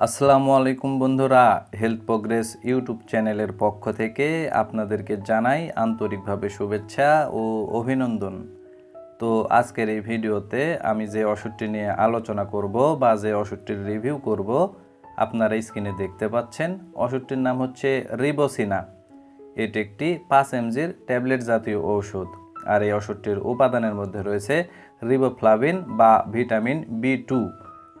আসসালামু আলাইকুম বন্ধুরা হেলথ প্রোগ্রেস ইউটিউব চ্যানেলের পক্ষ থেকে আপনাদেরকে জানাই আন্তরিকভাবে শুভেচ্ছা ও অভিনন্দন। তো আজকের এই ভিডিওতে আমি যে ওষুধটি নিয়ে আলোচনা করব বা যে ওষুধটির রিভিউ করব, আপনারা স্ক্রিনে দেখতে পাচ্ছেন। ওষুধটির নাম হচ্ছে রিবোসিনা এটি একটি পাঁচ এমজির ট্যাবলেট জাতীয় ঔষধ আর এই ওষুধটির উপাদানের মধ্যে রয়েছে রিবোফ্লাভিন বা ভিটামিন বি টু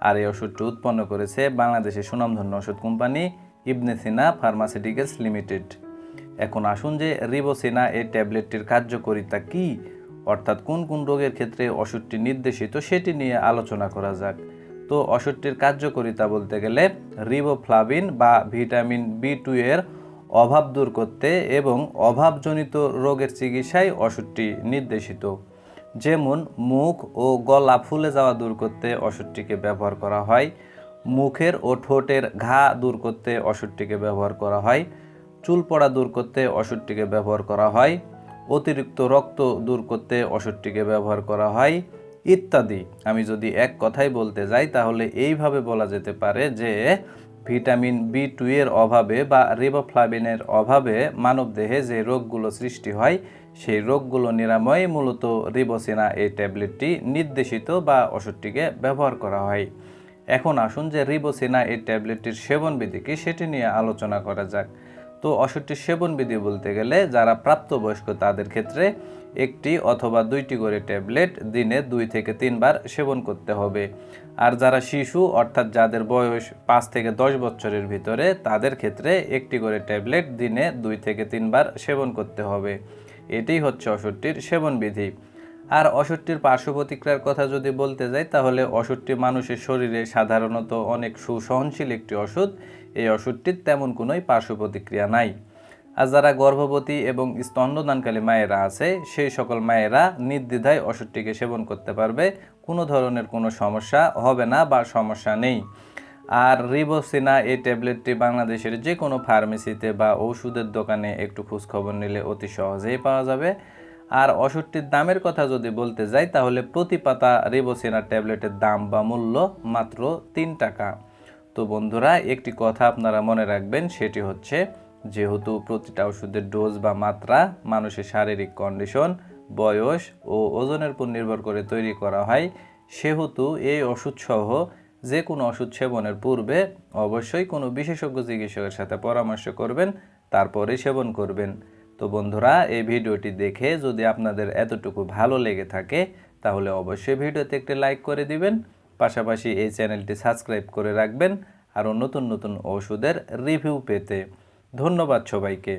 আর এই ওষুধটি উৎপন্ন করেছে বাংলাদেশের সুনামধন্য ওষুধ company Ibn Sina pharmaceuticals limited. এখন আসুন যে রিবোসিনা এই ট্যাবলেটটির কার্যকারিতা কি, অর্থাৎ কোন কোন রোগের ক্ষেত্রে ওষুধটি নির্দেশিত সেটি নিয়ে আলোচনা করা যাক। তো ওষুধটির কার্যকারিতা বলতে গেলে রিবোফ্লাভিন বা ভিটামিন বি টু এর অভাব দূর করতে এবং অভাবজনিত রোগের চিকিৎসায় ওষুধটি নির্দেশিত। যেমন মুখ ও গলা ফুলে যাওয়া দূর করতে ওষুধটিকে ব্যবহার করা হয়। মুখের ও ঠোঁটের ঘা দূর করতে ওষুধটিকে ব্যবহার করা হয়। চুল পড়া দূর করতে ওষুধটিকে ব্যবহার করা হয়। অতিরিক্ত রক্ত দূর করতে ওষুধটিকে ব্যবহার করা হয়। ইত্যাদি। আমি যদি এক কথাই বলতে যাই, তাহলে এইভাবে বলা যেতে পারে যে ভিটামিন বি টু এর অভাবে বা রিবোফ্লাভিনের অভাবে মানবদেহে যে রোগগুলো সৃষ্টি হয়, সেই রোগগুলো নিরাময়ে মূলত রিবোসিনা এই ট্যাবলেটটি নির্দেশিত বা ওষুধটিকে ব্যবহার করা হয়। এখন আসুন যে রিবোসিনা এই ট্যাবলেটটির সেবনবিধি কি সেটি নিয়ে আলোচনা করা যাক। তো ওষুধটির সেবনবিধি বলতে গেলে যারা প্রাপ্তবয়স্ক তাদের ক্ষেত্রে একটি অথবা দুইটি করে ট্যাবলেট দিনে দুই থেকে তিনবার সেবন করতে হবে। আর যারা শিশু, অর্থাৎ যাদের বয়স পাঁচ থেকে দশ বছরের ভিতরে, তাদের ক্ষেত্রে একটি করে ট্যাবলেট দিনে দুই থেকে তিনবার সেবন করতে হবে। এটাই হচ্ছে ওষুধটির সেবনবিধি আর ওষুধটির পার্শ্ব প্রতিক্রিয়ার কথা যদি বলতে যাই, তাহলে ওষুধটি মানুষের শরীরে সাধারণত অনেক সুসহনশীল একটি ওষুধ এই ওষুধটির তেমন কোনোই পার্শ্ব প্রতিক্রিয়া নাই। আর যারা গর্ভবতী এবং স্তন্যদানকালী মায়েরা আছে, সেই সকল মায়েরা নির্দ্বিধায় ওষুধটিকে সেবন করতে পারবে। কোনো ধরনের কোনো সমস্যা হবে না বা সমস্যা নেই। আর রিবোসিনা এই ট্যাবলেটটি বাংলাদেশের যে কোনো ফার্মেসিতে বা ওষুধের দোকানে একটু খোঁজখবর নিলে অতি সহজেই পাওয়া যাবে। আর ওষুধটির দামের কথা যদি বলতে যাই, তাহলে প্রতি পাতা রিবোসিনা ট্যাবলেটের দাম বা মূল্য মাত্র তিন টাকা। তো বন্ধুরা, একটি কথা আপনারা মনে রাখবেন, সেটি হচ্ছে যেহেতু প্রতিটা ওষুধের ডোজ বা মাত্রা মানুষের শারীরিক কন্ডিশন, বয়স ও ওজনের উপর নির্ভর করে তৈরি করা হয়। সেহেতু এই ওষুধসহ যে কোনো ওষুধ সেবনের পূর্বে অবশ্যই কোনো বিশেষজ্ঞ চিকিৎসকের সাথে পরামর্শ করবেন, তারপরে সেবন করবেন। তো বন্ধুরা, এই ভিডিওটি দেখে যদি আপনাদের এতটুকু ভালো লেগে থাকে, তাহলে অবশ্যই ভিডিওতে একটি লাইক করে দিবেন, পাশাপাশি এই চ্যানেলটি সাবস্ক্রাইব করে রাখবেন, আরও নতুন নতুন ওষুধের রিভিউ পেতে। ধন্যবাদ সবাইকে।